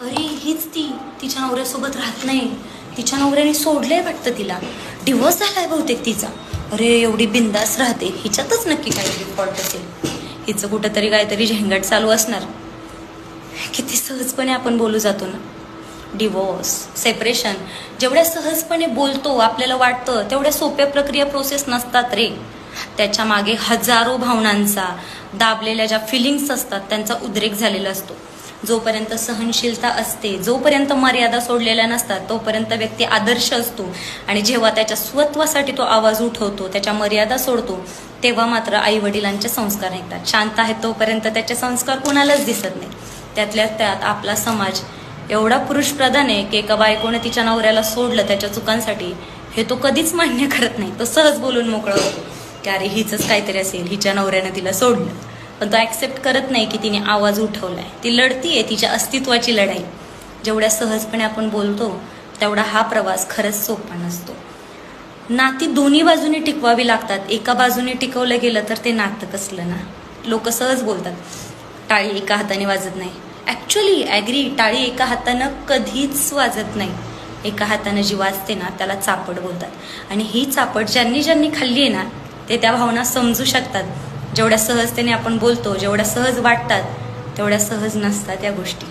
अरे हीच ती. तिच्या नवऱ्यासोबत राहत नाही. तिच्या नवऱ्याने सोडलंय वाटतं तिला. डिवोर्स झालाय बहुतेक तिचा. अरे एवढी बिंदास राहते. हिच्यातच नक्की काहीतरी फॉल्ट असेल. हिचं कुठंतरी काहीतरी झेंगट चालू असणार. किती सहजपणे आपण बोलू जातो ना. डिवोर्स सेपरेशन जेवढ्या सहजपणे बोलतो आपल्याला वाटतं तेवढ्या सोप्या प्रक्रिया प्रोसेस नसतात रे. त्याच्यामागे हजारो भावनांचा दाबलेल्या ज्या फिलिंग्स असतात त्यांचा उद्रेक झालेला असतो. जोपर्यंत सहनशीलता असते जोपर्यंत मर्यादा सोडलेल्या नसतात तोपर्यंत व्यक्ती आदर्श असतो. आणि जेव्हा त्याच्या स्वत्वासाठी तो आवाज उठवतो त्याच्या मर्यादा सोडतो तेव्हा मात्र आई वडिलांचे संस्कार ऐकतात शांत आहेत तोपर्यंत त्याचे संस्कार कोणालाच दिसत नाही. त्यातल्या त्यात आपला समाज एवढा पुरुष प्रधान आहे की एका बायकोने तिच्या नवऱ्याला सोडलं त्याच्या चुकांसाठी हे तो कधीच मान्य करत नाही. तो सहज बोलून मोकळा होतो. की अरे हिचंच काहीतरी असेल. हिच्या नवऱ्यानं तिला सोडलं. पण तो ॲक्सेप्ट करत नाही की तिने आवाज उठवलाय. ती लढतीये तिच्या अस्तित्वाची लढाई. जेवढ्या सहजपणे आपण बोलतो तेवढा हा प्रवास खरंच सोपा नसतो. नाती दोन्ही बाजूने टिकवावी लागतात. एका बाजूने टिकवलं गेलं तर ते नातं कसलं ना? लोक सहज बोलतात टाळी एका हाताने वाजत नाही. ॲक्च्युली ॲग्री टाळी एका हातानं कधीच वाजत नाही. एका हातानं जी वाजते ना त्याला चापड बोलतात. आणि ही चापड ज्यांनी ज्यांनी खाल्ली आहे ना ते त्या भावना समजू शकतात. जेवढ्या सहजतेने आपण बोलतो जेवढ्या सहज वाटतात तेवढ्या सहज नसतात या गोष्टी.